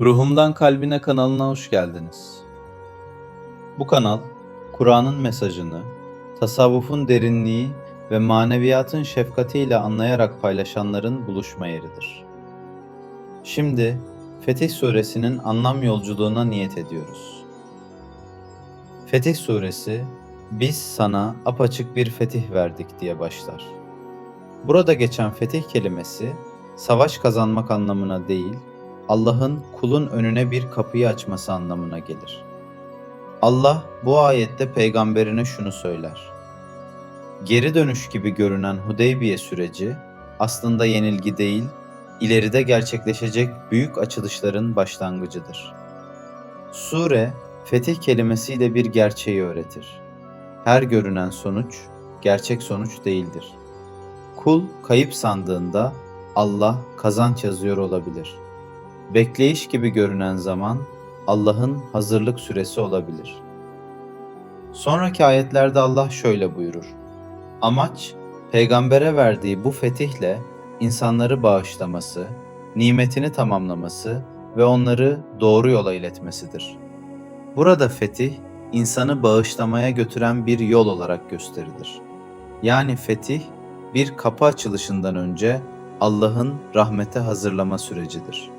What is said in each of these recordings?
Ruhumdan Kalbine kanalına hoş geldiniz. Bu kanal, Kur'an'ın mesajını, tasavvufun derinliği ve maneviyatın şefkatiyle anlayarak paylaşanların buluşma yeridir. Şimdi Fetih Suresinin anlam yolculuğuna niyet ediyoruz. Fetih Suresi, biz sana apaçık bir fetih verdik diye başlar. Burada geçen fetih kelimesi, savaş kazanmak anlamına değil, Allah'ın kulun önüne bir kapıyı açması anlamına gelir. Allah bu ayette peygamberine şunu söyler. Geri dönüş gibi görünen Hudeybiye süreci aslında yenilgi değil, ileride gerçekleşecek büyük açılışların başlangıcıdır. Sure, fetih kelimesiyle bir gerçeği öğretir. Her görünen sonuç, gerçek sonuç değildir. Kul kayıp sandığında Allah kazanç yazıyor olabilir.'' Bekleyiş gibi görünen zaman Allah'ın hazırlık süresi olabilir. Sonraki ayetlerde Allah şöyle buyurur. Amaç, peygambere verdiği bu fetihle insanları bağışlaması, nimetini tamamlaması ve onları doğru yola iletmesidir. Burada fetih, insanı bağışlamaya götüren bir yol olarak gösterilir. Yani fetih, bir kapı açılışından önce Allah'ın rahmete hazırlama sürecidir.''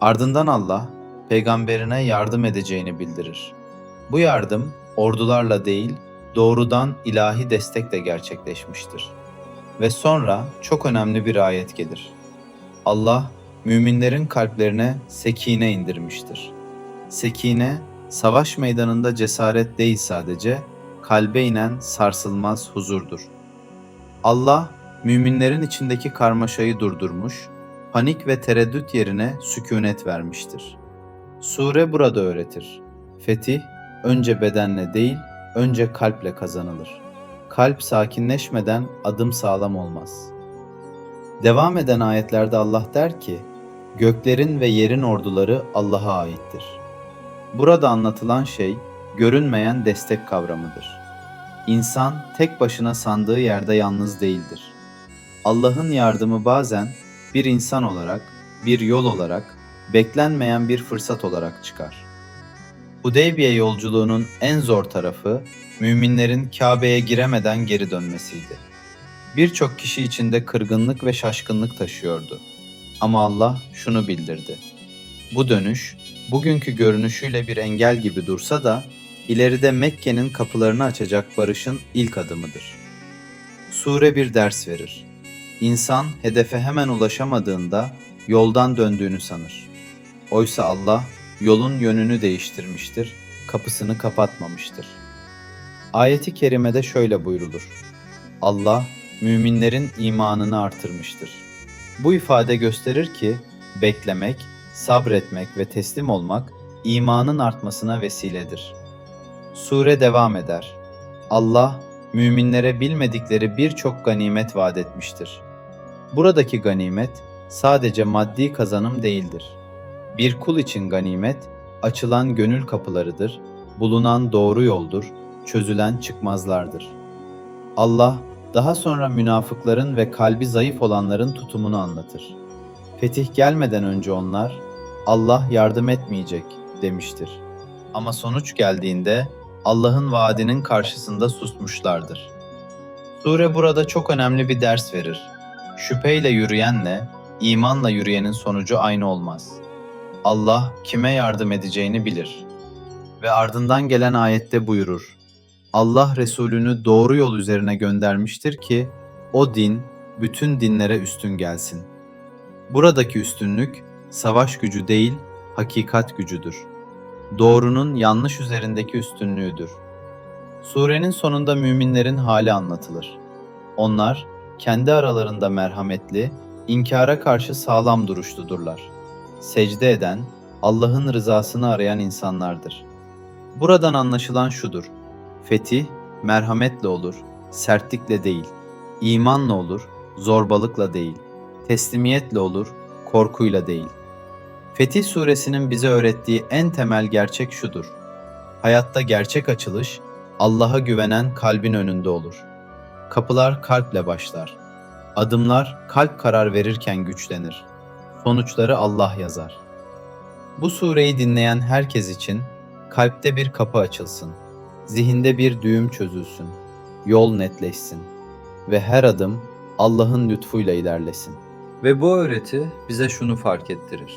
Ardından Allah peygamberine yardım edeceğini bildirir. Bu yardım ordularla değil, doğrudan ilahi destekle gerçekleşmiştir. Ve sonra çok önemli bir ayet gelir. Allah müminlerin kalplerine sekine indirmiştir. Sekine savaş meydanında cesaret değil sadece, kalbe inen sarsılmaz huzurdur. Allah müminlerin içindeki karmaşayı durdurmuş, panik ve tereddüt yerine sükunet vermiştir. Sure burada öğretir. Fetih önce bedenle değil, önce kalple kazanılır. Kalp sakinleşmeden adım sağlam olmaz. Devam eden ayetlerde Allah der ki, göklerin ve yerin orduları Allah'a aittir. Burada anlatılan şey görünmeyen destek kavramıdır. İnsan tek başına sandığı yerde yalnız değildir. Allah'ın yardımı bazen bir insan olarak, bir yol olarak, beklenmeyen bir fırsat olarak çıkar. Hudeybiye yolculuğunun en zor tarafı müminlerin Kabe'ye giremeden geri dönmesiydi. Birçok kişi içinde kırgınlık ve şaşkınlık taşıyordu. Ama Allah şunu bildirdi. Bu dönüş bugünkü görünüşüyle bir engel gibi dursa da ileride Mekke'nin kapılarını açacak barışın ilk adımıdır. Sure bir ders verir. İnsan hedefe hemen ulaşamadığında yoldan döndüğünü sanır. Oysa Allah yolun yönünü değiştirmiştir, kapısını kapatmamıştır. Ayeti kerimede şöyle buyrulur. Allah müminlerin imanını artırmıştır. Bu ifade gösterir ki beklemek, sabretmek ve teslim olmak imanın artmasına vesiledir. Sure devam eder. Allah müminlere bilmedikleri birçok ganimet vaat etmiştir. Buradaki ganimet sadece maddi kazanım değildir. Bir kul için ganimet açılan gönül kapılarıdır, bulunan doğru yoldur, çözülen çıkmazlardır. Allah daha sonra münafıkların ve kalbi zayıf olanların tutumunu anlatır. Fetih gelmeden önce onlar Allah yardım etmeyecek demiştir. Ama sonuç geldiğinde Allah'ın vaadinin karşısında susmuşlardır. Sure burada çok önemli bir ders verir. Şüpheyle yürüyenle, imanla yürüyenin sonucu aynı olmaz. Allah kime yardım edeceğini bilir. Ve ardından gelen ayette buyurur. Allah Resulünü doğru yol üzerine göndermiştir ki o din bütün dinlere üstün gelsin. Buradaki üstünlük savaş gücü değil, hakikat gücüdür. Doğrunun yanlış üzerindeki üstünlüğüdür. Surenin sonunda müminlerin hali anlatılır. Onlar kendi aralarında merhametli, inkara karşı sağlam duruşludurlar. Secde eden, Allah'ın rızasını arayan insanlardır. Buradan anlaşılan şudur. Fetih, merhametle olur, sertlikle değil. İmanla olur, zorbalıkla değil. Teslimiyetle olur, korkuyla değil. Fetih suresinin bize öğrettiği en temel gerçek şudur. Hayatta gerçek açılış, Allah'a güvenen kalbin önünde olur.'' Kapılar kalple başlar. Adımlar kalp karar verirken güçlenir. Sonuçları Allah yazar. Bu sureyi dinleyen herkes için kalpte bir kapı açılsın, zihinde bir düğüm çözülsün, yol netleşsin ve her adım Allah'ın lütfuyla ilerlesin. Ve bu öğreti bize şunu fark ettirir.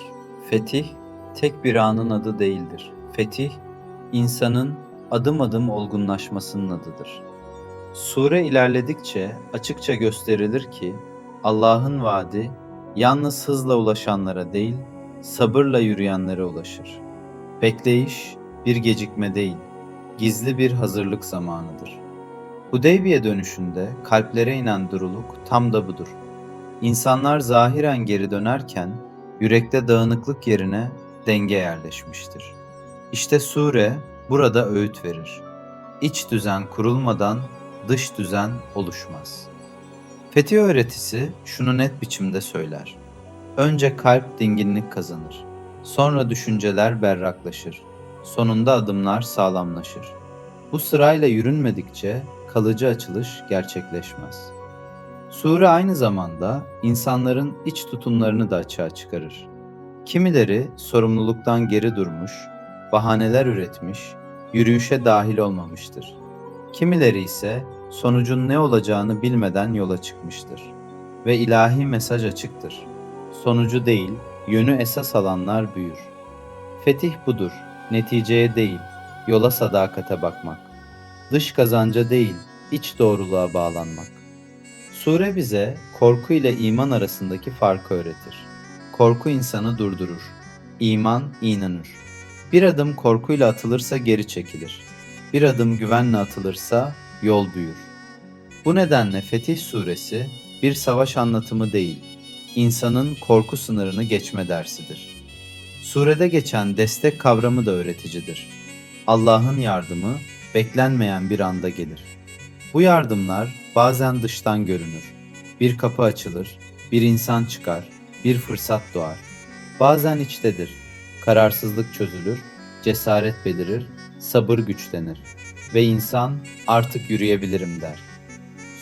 Fetih tek bir anın adı değildir. Fetih insanın adım adım olgunlaşmasının adıdır. Sure ilerledikçe açıkça gösterilir ki Allah'ın vaadi yalnız hızla ulaşanlara değil, sabırla yürüyenlere ulaşır. Bekleyiş bir gecikme değil, gizli bir hazırlık zamanıdır. Hudeybiye dönüşünde kalplere inen duruluk tam da budur. İnsanlar zahiren geri dönerken yürekte dağınıklık yerine denge yerleşmiştir. İşte sure burada öğüt verir. İç düzen kurulmadan dış düzen oluşmaz. Fetih öğretisi şunu net biçimde söyler. Önce kalp dinginlik kazanır. Sonra düşünceler berraklaşır. Sonunda adımlar sağlamlaşır. Bu sırayla yürünmedikçe kalıcı açılış gerçekleşmez. Sure aynı zamanda insanların iç tutumlarını da açığa çıkarır. Kimileri sorumluluktan geri durmuş, bahaneler üretmiş, yürüyüşe dahil olmamıştır. Kimileri ise sonucun ne olacağını bilmeden yola çıkmıştır. Ve ilahi mesaj açıktır. Sonucu değil, yönü esas alanlar büyür. Fetih budur, neticeye değil, yola sadakate bakmak. Dış kazanca değil, iç doğruluğa bağlanmak. Sure bize korku ile iman arasındaki farkı öğretir. Korku insanı durdurur. İman inanır. Bir adım korkuyla atılırsa geri çekilir. Bir adım güvenle atılırsa yol büyür. Bu nedenle Fetih Suresi bir savaş anlatımı değil, insanın korku sınırını geçme dersidir. Surede geçen destek kavramı da öğreticidir. Allah'ın yardımı beklenmeyen bir anda gelir. Bu yardımlar bazen dıştan görünür. Bir kapı açılır, bir insan çıkar, bir fırsat doğar. Bazen içtedir. Kararsızlık çözülür, cesaret belirir, sabır güçlenir ve insan artık yürüyebilirim der.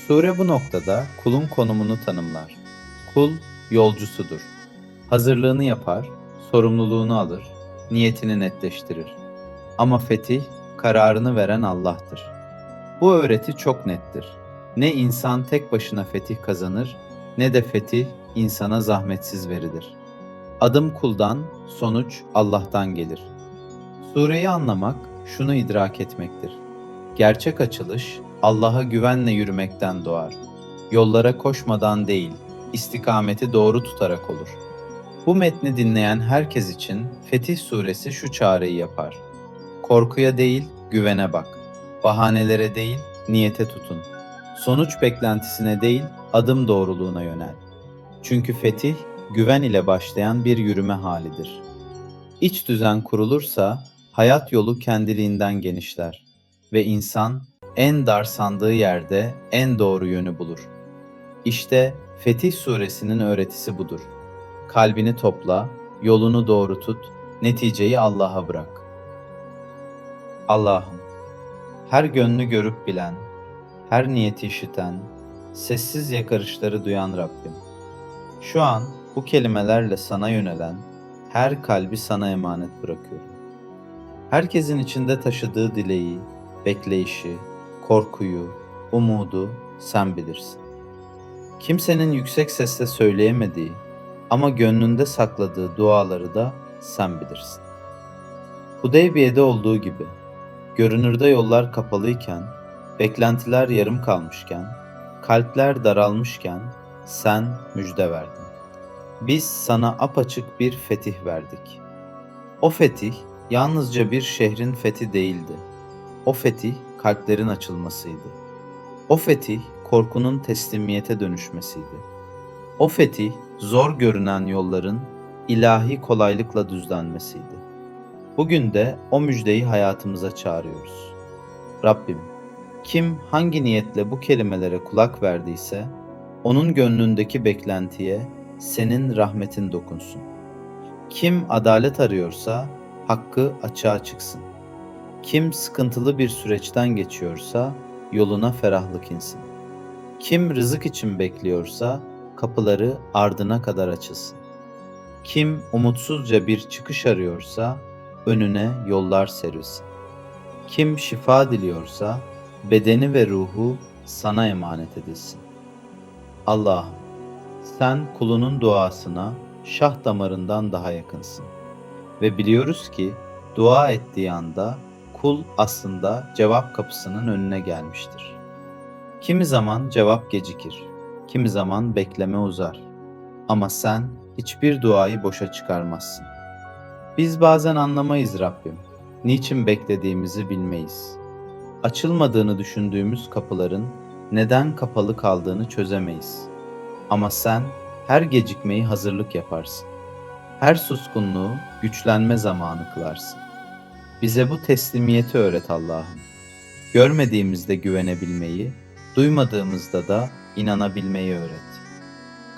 Sure bu noktada kulun konumunu tanımlar. Kul yolcusudur. Hazırlığını yapar, sorumluluğunu alır, niyetini netleştirir. Ama fetih kararını veren Allah'tır. Bu öğreti çok nettir. Ne insan tek başına fetih kazanır, ne de fetih insana zahmetsiz verilir. Adım kuldan, sonuç Allah'tan gelir. Sureyi anlamak şunu idrak etmektir. Gerçek açılış Allah'a güvenle yürümekten doğar. Yollara koşmadan değil, istikameti doğru tutarak olur. Bu metni dinleyen herkes için Fetih Suresi şu çağrıyı yapar. Korkuya değil, güvene bak. Bahanelere değil, niyete tutun. Sonuç beklentisine değil, adım doğruluğuna yönel. Çünkü fetih, güven ile başlayan bir yürüme halidir. İç düzen kurulursa, hayat yolu kendiliğinden genişler ve insan en dar sandığı yerde en doğru yönü bulur. İşte Fetih Suresinin öğretisi budur. Kalbini topla, yolunu doğru tut, neticeyi Allah'a bırak. Allah'ım, her gönlü görüp bilen, her niyeti işiten, sessiz yakarışları duyan Rabbim. Şu an bu kelimelerle sana yönelen her kalbi sana emanet bırakıyorum. Herkesin içinde taşıdığı dileği, bekleyişi, korkuyu, umudu sen bilirsin. Kimsenin yüksek sesle söyleyemediği ama gönlünde sakladığı duaları da sen bilirsin. Hudeybiye'de olduğu gibi görünürde yollar kapalıyken, beklentiler yarım kalmışken, kalpler daralmışken sen müjde verdin. Biz sana apaçık bir fetih verdik. O fetih yalnızca bir şehrin fethi değildi. O fetih kalplerin açılmasıydı. O fetih korkunun teslimiyete dönüşmesiydi. O fetih zor görünen yolların ilahi kolaylıkla düzlenmesiydi. Bugün de o müjdeyi hayatımıza çağırıyoruz. Rabbim, kim hangi niyetle bu kelimelere kulak verdiyse, onun gönlündeki beklentiye senin rahmetin dokunsun. Kim adalet arıyorsa, hakkı açığa çıksın. Kim sıkıntılı bir süreçten geçiyorsa, yoluna ferahlık insin. Kim rızık için bekliyorsa, kapıları ardına kadar açılsın. Kim umutsuzca bir çıkış arıyorsa önüne yollar serilsin. Kim şifa diliyorsa bedeni ve ruhu sana emanet edilsin. Allah'ım sen kulunun duasına şah damarından daha yakınsın. Ve biliyoruz ki dua ettiği anda kul aslında cevap kapısının önüne gelmiştir. Kimi zaman cevap gecikir, kimi zaman bekleme uzar. Ama sen hiçbir duayı boşa çıkarmazsın. Biz bazen anlamayız Rabbim. Niçin beklediğimizi bilmeyiz. Açılmadığını düşündüğümüz kapıların neden kapalı kaldığını çözemeyiz. Ama sen her gecikmeyi hazırlık yaparsın. Her suskunluğu güçlenme zamanı kılarsın. Bize bu teslimiyeti öğret Allah'ım. Görmediğimizde güvenebilmeyi, duymadığımızda da inanabilmeyi öğret.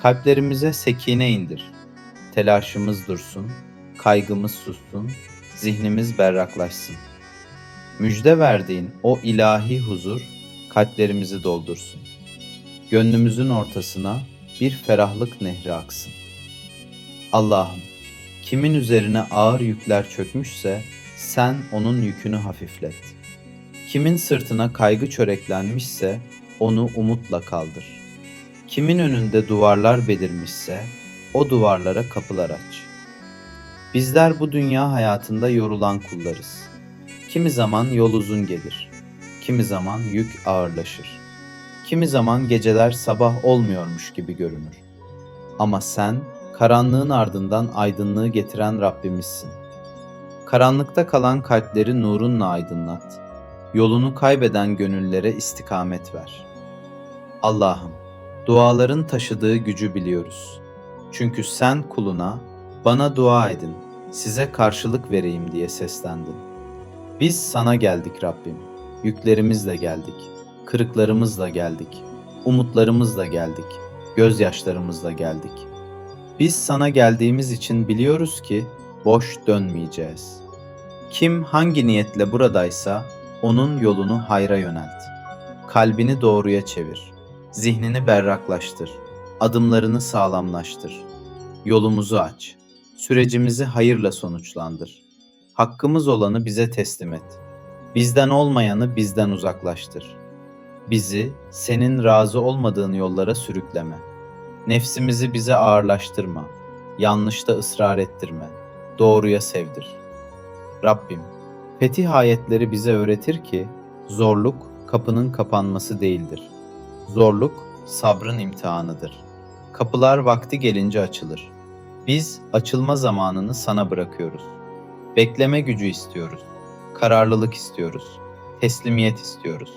Kalplerimize sekine indir. Telaşımız dursun, kaygımız sussun, zihnimiz berraklaşsın. Müjde verdiğin o ilahi huzur kalplerimizi doldursun. Gönlümüzün ortasına bir ferahlık nehri aksın. Allah'ım, kimin üzerine ağır yükler çökmüşse sen onun yükünü hafiflet. Kimin sırtına kaygı çöreklenmişse onu umutla kaldır. Kimin önünde duvarlar belirmişse o duvarlara kapılar aç. Bizler bu dünya hayatında yorulan kullarız. Kimi zaman yol uzun gelir. Kimi zaman yük ağırlaşır. Kimi zaman geceler sabah olmuyormuş gibi görünür. Ama sen karanlığın ardından aydınlığı getiren Rabbimizsin. Karanlıkta kalan kalpleri nurunla aydınlat. Yolunu kaybeden gönüllere istikamet ver. Allah'ım, duaların taşıdığı gücü biliyoruz. Çünkü sen kuluna, bana dua edin, size karşılık vereyim diye seslendin. Biz sana geldik Rabbim. Yüklerimizle geldik. Kırıklarımızla geldik. Umutlarımızla geldik. Gözyaşlarımızla geldik. Biz sana geldiğimiz için biliyoruz ki boş dönmeyeceğiz. Kim hangi niyetle buradaysa onun yolunu hayra yönelt. Kalbini doğruya çevir. Zihnini berraklaştır. Adımlarını sağlamlaştır. Yolumuzu aç. Sürecimizi hayırla sonuçlandır. Hakkımız olanı bize teslim et. Bizden olmayanı bizden uzaklaştır. Bizi senin razı olmadığın yollara sürükleme. Nefsimizi bize ağırlaştırma. Yanlışta ısrar ettirme. Doğruya sevdir. Rabbim, fetih ayetleri bize öğretir ki zorluk kapının kapanması değildir. Zorluk sabrın imtihanıdır. Kapılar vakti gelince açılır. Biz açılma zamanını sana bırakıyoruz. Bekleme gücü istiyoruz. Kararlılık istiyoruz. Teslimiyet istiyoruz.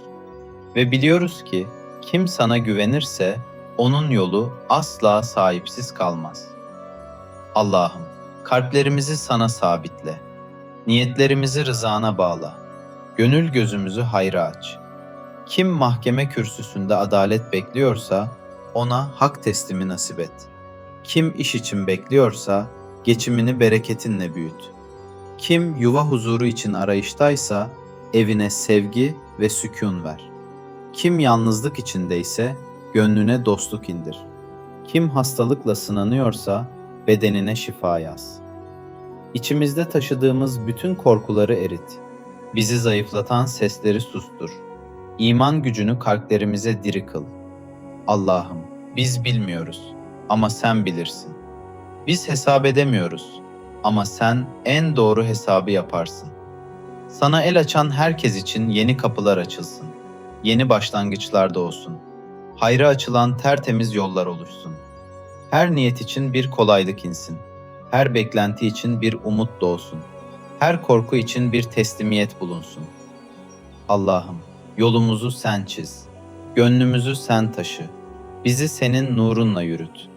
Ve biliyoruz ki kim sana güvenirse onun yolu asla sahipsiz kalmaz. Allah'ım, kalplerimizi sana sabitle. Niyetlerimizi rızana bağla. Gönül gözümüzü hayra aç. Kim mahkeme kürsüsünde adalet bekliyorsa ona hak teslimi nasip et. Kim iş için bekliyorsa geçimini bereketinle büyüt. Kim yuva huzuru için arayıştaysa evine sevgi ve sükun ver. Kim yalnızlık içindeyse gönlüne dostluk indir. Kim hastalıkla sınanıyorsa bedenine şifa yaz. İçimizde taşıdığımız bütün korkuları erit. Bizi zayıflatan sesleri sustur. İman gücünü kalplerimize diri kıl. Allah'ım biz bilmiyoruz ama sen bilirsin. Biz hesap edemiyoruz ama sen en doğru hesabı yaparsın. Sana el açan herkes için yeni kapılar açılsın. Yeni başlangıçlar da olsun. Hayra açılan tertemiz yollar oluşsun. Her niyet için bir kolaylık insin. Her beklenti için bir umut doğsun. Her korku için bir teslimiyet bulunsun. Allah'ım yolumuzu sen çiz. Gönlümüzü sen taşı. Bizi senin nurunla yürüt.